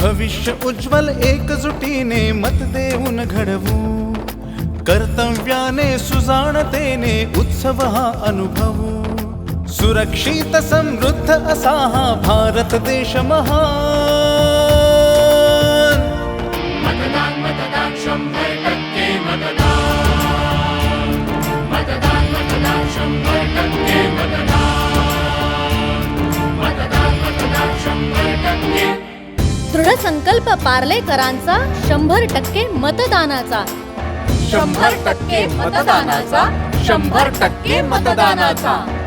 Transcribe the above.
भविष्य उज्ज्वल ने मत देऊन घडवू कर्तव्याने सुजाणतेने उत्सव हा अनुभवू सुरक्षित समृद्ध असा हा भारत देश महान मतदान मतदान संकल्प पार्लेकरांचा शंभर टक्के मतदानाचा शंभर टक्के मतदानाचा शंभर टक्के मतदानाचा